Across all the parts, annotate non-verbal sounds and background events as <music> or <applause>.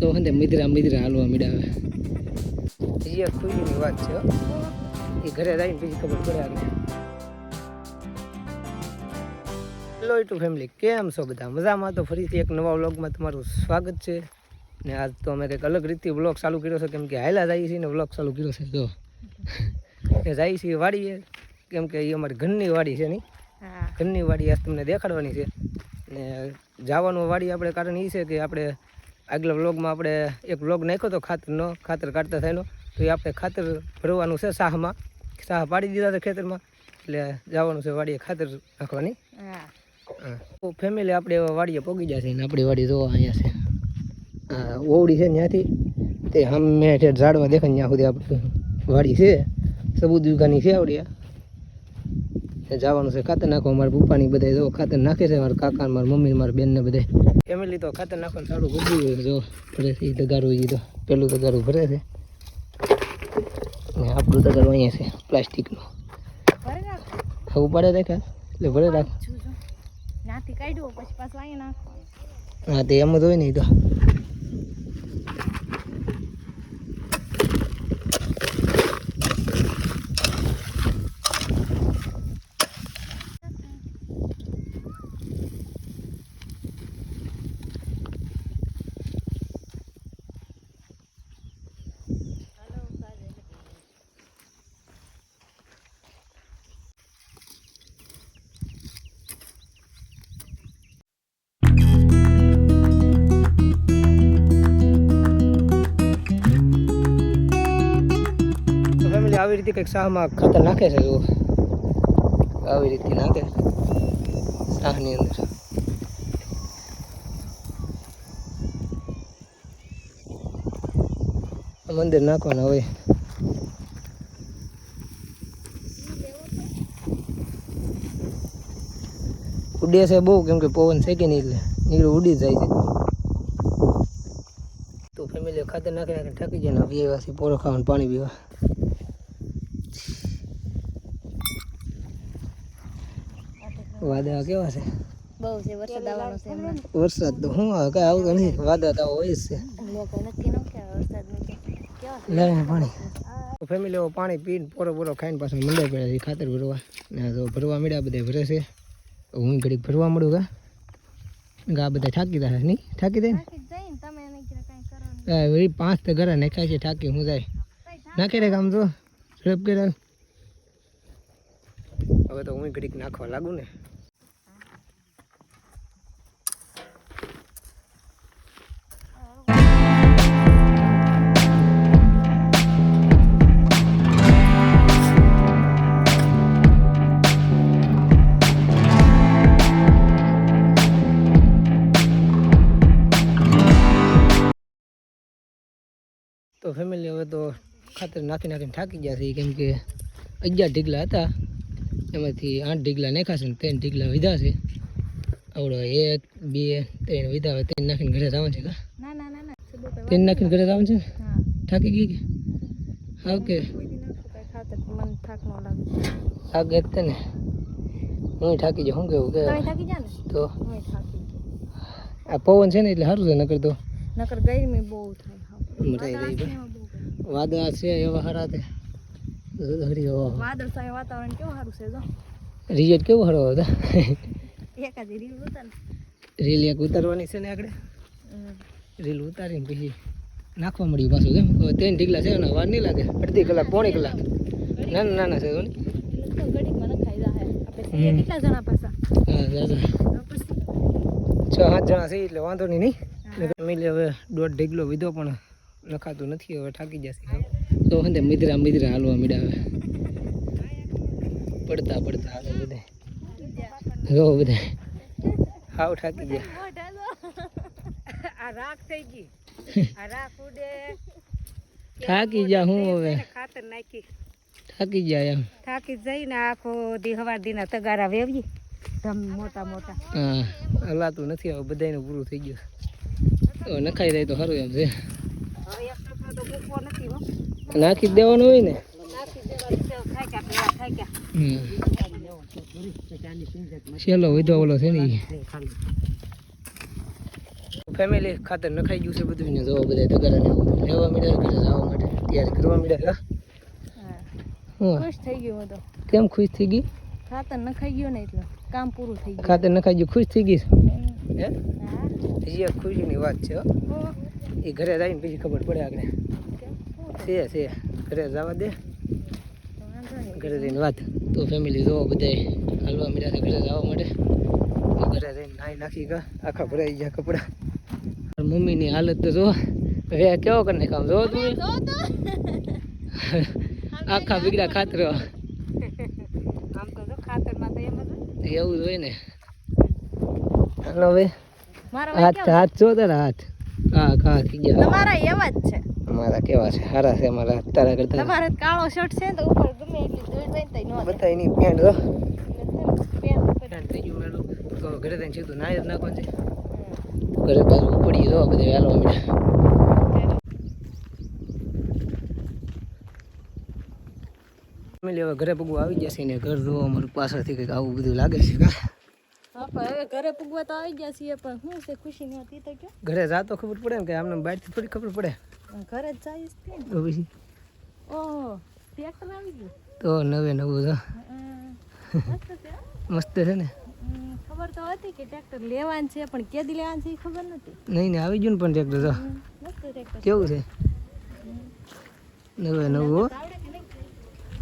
તો હંદે મિદરા મિદરા હાલવા મીડાવે. એ ખુશીની વાત છે એ ઘરે રહીને પછી ખબર પડે આગળ હેલો ટુ ફેમિલી કેમ છો બધા? મજામાં? તો ફરીથી એક નવા વ્લોગમાં તમારું સ્વાગત છે. ને આજ તો અમે કંઈક અલગ રીતે વ્લોગ ચાલુ કર્યો છે કેમ કે હાયલા જાય છે ને વ્લોગ ચાલુ કર્યો છે જો. એ જાય છે વાડીએ કેમ કે એ અમારી ઘરની વાડી છે નહીં ઘરની વાડી આજ તમને દેખાડવાની છે. ને જવાનું વાડી આપણે કારણ એ છે કે આપણે આગલા વ્લોગમાં આપણે એક વ્લોગ નાખ્યો તો ખાતરનો ખાતર કાઢતા થયેલો. તો એ આપણે ખાતર ભરવાનું છે સાહમાં સાહ પાડી દીધા હતા ખેતરમાં. એટલે જવાનું છે વાડીએ ખાતર નાખવાની. તો ફેમિલી આપણે વાડીએ પોગી જશે ને આપણી વાડી જોવા અહીંયા છે. હા ઓવડી છે ત્યાંથી. તે સામે છે ઝાડવા દેખાય ત્યાં સુધી આપણી વાડી છે. સબૂત દુકાની છે આવડી આ. જવાનું છે ખાતર નાખવા મારા પપ્પાની બધા જો ખાતર નાખે છે મારા કાકા મારા મમ્મી મારા બેન ને બધે ફેમિલી તો ખાતર નાખવાનું સારું ગયું હોય જો ભરે છે એ દગારું એ તો પેલું દગારું ભરે છે. ને આપણું દગારું અહીંયા છે પ્લાસ્ટિકનું. ઉપાડે રાખ્યા એટલે ભરે રાખ. છું છું નાથી કાઢ્યો પછી પાછું અહીંયા નાખવાનું હા તે એમ જ હોય ને ઈ તો તો. રીતે કંઈક શાહમાં ખાતર નાખે છે, જુઓ. આવી રીતે નાખે. શાહની અંદર. મંદિર નાખવાના હોય ઉડે છે બહુ, કેમ કે પવન છે કે નહીં એટલે નીકળે ઉડી જાય છે. તો ફેમિલી ખાતર નાખી નાખીને ઠકી જાય ને પીવાથી પોરો ખાવાનું પાણી પીવા. વાદળા કેવા છે? બહુ છે વરસાદ આવવાનો છે હમણાં. વરસાદ તો હું આવે આવું નથી. વાદળા તો હોય જ છે. લોકો નક્કી ન કે વરસાદનું પાણી. ફેમિલી હવે પાણી પીને પોરો પોરો ખાઈને પાછું મંડાઈ પડ્યા છે ખાતર ભરવા. ને તો ભરવા મળ્યા બધા ભરે છે. હું ઘડીક ભરવા મળું કા? આ બધા થાકી જાય નહીં? થાકી જાય જ જાય ને તમે એને કઈ કરવાનું. હા, વળી પાંચ તો ઘરે નાખ્યા છે થાકી હું જાય. નાખી રે કામ જો હવે તો હું ઘડીક નાખવા લાગુ ને. તો ફેમિલી હવે તો ખાતર નાખી નાખીને થાકી ગયા છે. કેમ કે અગિયાર ઢીકલા હતા. એમાંથી આઠ ઢીકલા નાખ્યા છે ને ત્રણ ઢીકલા વિધા છે. આવડો એક બે ત્રણ વિધા હવે ત્રણ નાખીને ઘરે જવાનું છે ત્રણ નાખીને ઘરે જવાનું છે? થાકી ગઈ કે? હા કે? થાક એક તે ને હું થાકી જાઉં શું કેવું કે? તો? આ પવન છે ને એટલે સારું છે નકર તો. નકર ગરમી બહુ થાય મટાઈ જાય વાદળા છે એવા હારા તે. વાદળ સાય વાતાવરણ કેવું સારું છે જો. રિઝલ્ટ કેવું હારો હતા એકાદ રીલ ઉતાર રીલ એક ઉતારવાની છે ને આગળ. રીલ ઉતારીને પછી નાખવા મળ્યું પાછું કેમ ત્રણ ઢીકલા છે ને વાર નહીં લાગે. અડધી કલાક પોણી કલાક. નાના નાના છે જો ને એટલે તો ઘડીકમાં નખાઈ જાહે. આપણે છીએ હમ. કેટલા જણા પાછા? હા દાદા તો પછી? છ સાત જણા છે એટલે વાંધો નહીં નહીં? મિલે હવે દોઢ ઢીકલો વીધો પણ નખાતું નથી હવે થાકી જશે. તો હંદે મિદરા મિદરા હાલવા મીડાવે. પડતા પડતા હાલે બધા. જો બધે. હાવ થાકી ગયા. આ રાખ થઈ ગઈ. આ રાખ ઉડે. થાકી જા હું હવે? ખાતર નાખી. થાકી ગયા એમ. થાકી જઈને આખો દી હવા દીના તગારા વેવી ધમ મોટા મોટા. હા હલાતું નથી હવે બધાયનું પૂરું થઈ ગયું. તો નખાઈ જાય તો સારું એમ છે. નાખી જ દેવાનું હોય ને. છેલ્લો વધો ઓલો છે ને ફેમિલી ખાતર નખાઈ ગયું છે બધું ને જોવા બધા તગારાને ને લેવા મળ્યા ઘરે જવા માટે. તૈયાર કરવા મળ્યા હા? હું. ખુશ થઈ ગયો હતો. તો કેમ ખુશ થઈ ગઈ? ખાતર નખાઈ ગયો ને એટલે કામ પૂરું થઈ ગયું. ખાતર નખાઈ ગયું. ખુશ થઈ ગઈ હે? ખુશીની વાત છે હો. એ ઘરે જઈને પછી ખબર પડે આગળ? છે છે. ઘરે જવા દે. તો. ઘરે જઈને વાત. તો ફેમિલી જોવો બધાય હાલવા મળ્યા છે ઘરે જવા માટે. ઘરે જઈને નાહી નાખી ગયા આખા ભરાઈ ગયા કપડાં. મમ્મીની હાલત તો જો હવે કેવો કરી નાખ આમ જોવો તમે આખા બીગડા ખાતર. તો તો એવું જ હોય ને. હાલો હવે. હાથ હાથ જોતા હાથ. હા કા થઈ ગયા તમારા એવા જ છે. અમારા કેવા છે? સારા છે અમારા તારા કરતા. તમારે કાળો શર્ટ છે તો ઉપર ગમે એટલી નો બધા એની પેન્ટ તો. પેન્ટ થઈ ગયું તો ઘરે સીધું જ નાખવાનું છે. ઘરે પાછું પડી જો બધે હાલવા મળ્યા ફેમિલી હવે ઘરે પગવું આવી જશે ને ઘર જોવા અમારું પાછળથી કંઈક આવું બધું લાગે છે. કા ઘરે પૂગવા તો આવી ગયા છીએ પણ શું છે ખુશી નહોતી તો કયો? ઘરે જાતો ખબર પડે ને કે આમને બહારથી થોડી ખબર પડે. ઘરે જ જઈશ ને. તો પછી? ઓહો ટ્રેક્ટર આવી ગયું? તો નવે નવું તો મસ્ત છે ને? ખબર તો હતી કે ટ્રેક્ટર લેવાનું છે પણ કેદી લેવાનું છે એ ખબર નથી. નહીં ને આવી ગયું ને પણ ટ્રેક્ટર તો. મસ્ત ટ્રેક્ટર કેવું છે? નવે નવું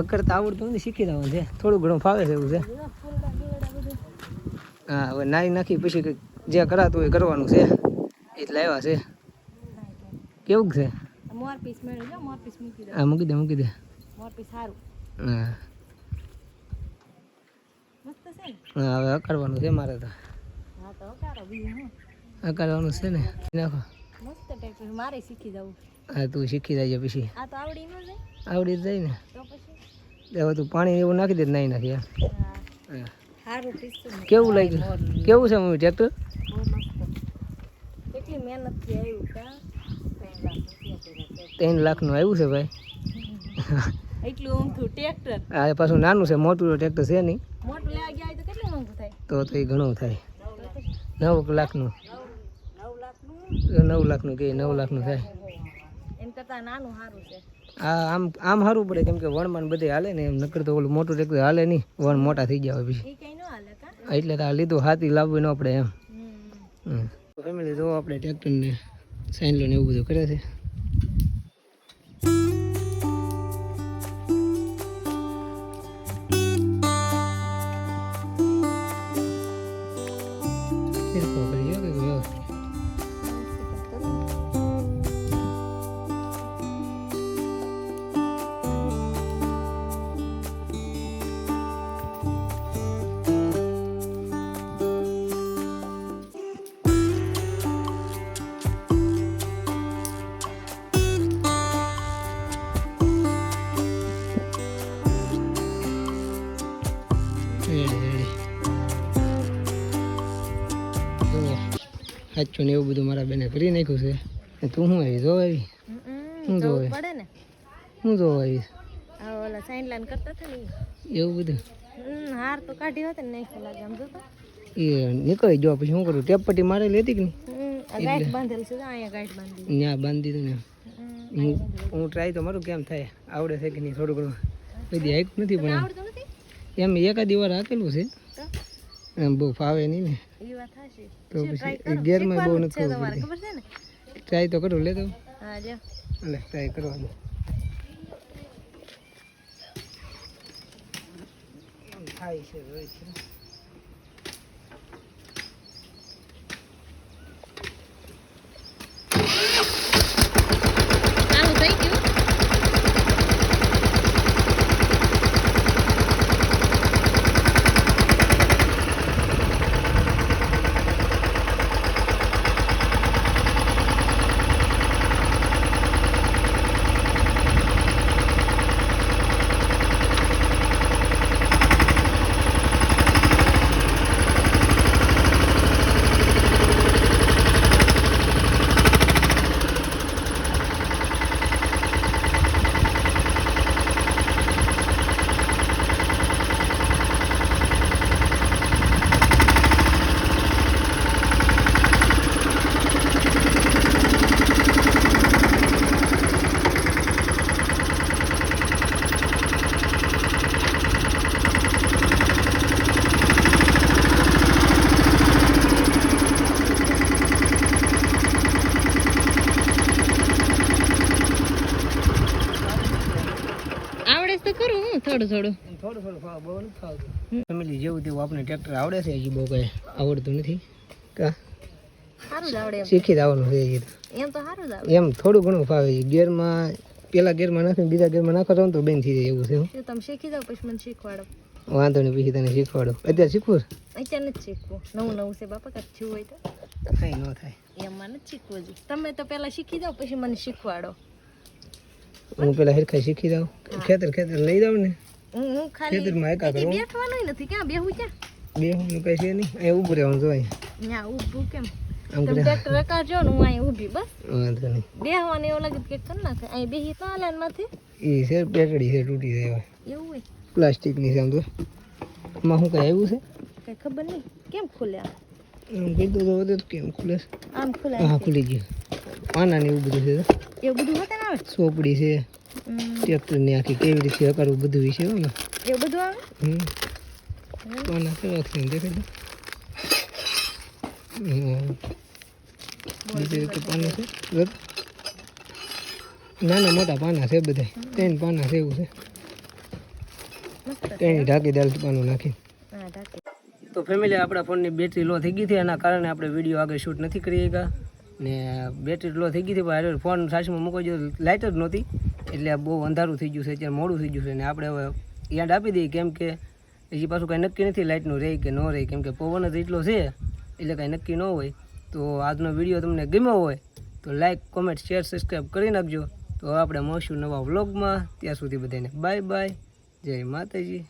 અકર તો આવડતું નથી શીખી જવાનું છે. થોડું ઘણું ફાવે છે એવું છે બધા ફૂલડા બુલડા બધું હા હવે નાઈ નાખી પછી કંઈક જે કરાતું હોય કરવાનું છે. એટલે આવ્યા છે. કેવું છે? હા મૂકી દે મૂકી દે. સારું હા. હા હવે અકાળવાનું છે મારે તો. અકાળવાનું છે ને. નાખો. મારે શીખી જવું. હા તું શીખી જાય પછી. આ તો આવડી ન જાય. આવડી જાય ને. તો પછી? હવે તું પાણી એવું નાખી દે નાઈ નાખી હા. કેવું લાગ્યું? કેવું છે મમ્મી ટ્રેક્ટર ત્રણ લાખનું આવ્યું છે ભાઈ? <laughs> એટલું ઊંધું ટ્રેક્ટર? આ પાછું નાનું છે મોટું ટ્રેક્ટર છે નહીં. મોટું લેવા ગયા તો કેટલું મોંઘું થાય? તો તો એ ઘણું થાય. નવ લાખનું નવ લાખનું નવ લાખનું કે નવ લાખનું થાય. એમ કરતાં નાનું સારું છે. આમ આમ સારું પડે કેમ કે વણમાં બધે હાલે ને એમ નકર તો ઓલું મોટું ટ્રેક્ટર હાલે નહીં વણ મોટા થઈ ગયા હોય પછી. એટલે તો આ લીધું હાથી લાવવું ન પડે એમ. હમ. ફેમિલી જો આપણે ટ્રેક્ટરને સાઈન ને એવું બધું કરે છે. જુઓ સાચું ને એવું બધું મારા બેને કરી નાખ્યું છે. ને તું શું આવી? જો આવી. શું જોવા જોવે? પડે ને. શું જો આવી? ઓલા સાઈન લાઈન કરતા હતા ને એવું બધું? હાર તો કાઢી હોત ને નહીં લાગે આમ જોતો. એ નીકળી જો પછી શું કરું? ટેપ પટ્ટી મારે લેતી કે નહીં? હમ, બાંધેલ છે અહીંયા ગાંઠ બાંધી ત્યાં બાંધી ને હું હું ટ્રાય તો મારું કેમ થાય? આવડે છે કે નહીં થોડું ઘણું? બધી હાઈક નથી પણ એમ એકાદી વાર રાખેલું છે. તો? એમ બહુ ફાવે નહીં ને. એ વાત થશે તો પછી ગેરમાં બહુ નથી ખબર તમારે ખબર છે ને? ટ્રાય તો કરો લે તો. હા જો એટલે ટ્રાય કરવાનું. દો થાય છે હોય છે. થોડું થોડું ખાવા બહુ નથી ખાવતું ફેમિલી જેવું તેવું આપણે ટ્રેક્ટર આવડે છે હજી બહુ કઈ આવડતું નથી. કા? સારું જ આવડે શીખી જ આવવાનું છે એમ તો સારું જ એમ થોડું ઘણું ફાવે. છે ગેરમાં પેલા ગેરમાં નાખીને બીજા ગેરમાં નાખો તો બેન થઈ જાય એવું છે તમે શીખી જાવ પછી મને શીખવાડો. વાંધો નહીં પછી તને શીખવાડો. અત્યારે શીખવું અત્યારે નથી શીખવું. નવું નવું છે બાપા થયું હોય તો. કાંઈ ન થાય. એમાં નથી શીખવું હજી. તમે તો પહેલાં શીખી જાઓ પછી મને શીખવાડો. હું પેલા હેરખાઈ શીખી જાઉં. ખેતર ખેતર લઈ જાઉં ને. હું હું ખાલી ખેતરમાં એકા કરું બેઠવાનું નથી. ક્યાં બેહું ક્યાં? બેહું નું કઈ છે નહીં. અહીં ઊભું રહેવાનું જોવાય ત્યાં ઊભું કેમ? તમે ટ્રેક્ટર રકારજો ને હું અહીં ઊભી બસ. વાંધો નહીં. બેહવાનું એવું લાગે કે કર નાખે. અહીં બેહી તો હાલે માંથી. એ છે પેટડી છે તૂટી જાય એવું. હોય. પ્લાસ્ટિકની છે આમ તો. આમાં શું કઈ આવ્યું છે? કઈ ખબર નહીં. કેમ ખુલે આમ? કીધું તો વધે તો કેમ ખુલે આમ ખુલે હા ખુલી ગયું. પાના ને એવું બધું છે. એવું બધું હતા ને ચોપડી છે. હમ, ટ્રેક્ટરની આખી કેવી રીતે કરવું બધું વિશે હોય ને. એવું બધું આવે? હમ. કેવા છે દેખાય બીજી રીતે પાના છે. બરાબર? નાના મોટા પાના છે બધા. ત્રણ પાના છે એવું છે. ત્રણ ઢાંકી દાલ પાનું નાખી. તો ફેમિલી આપણા ફોનની બેટરી લો થઈ ગઈ હતી એના કારણે આપણે વીડિયો આગળ શૂટ નથી કરી શક્યા. ને બેટરી લો થઈ ગઈ હતી પણ ફોન સાચમાં મૂકવા જોઈએ લાઇટ જ નહોતી. એટલે બહુ અંધારું થઈ ગયું છે, અત્યારે મોડું થઈ ગયું છે ને આપણે હવે યાદ આપી દઈએ કેમ કે હજી પાછું કાંઈ નક્કી નથી લાઇટનું રહે કે ન રહે, કેમ કે પવન જ એટલો છે, એટલે કાંઈ નક્કી ન હોય. તો આજનો વીડિયો તમને ગમ્યો હોય તો લાઇક, કોમેન્ટ, શેર સબસ્ક્રાઈબ કરી નાખજો. તો આપણે મળશું નવા વ્લોગમાં. ત્યાં સુધી બધાને બાય બાય જય માતાજી.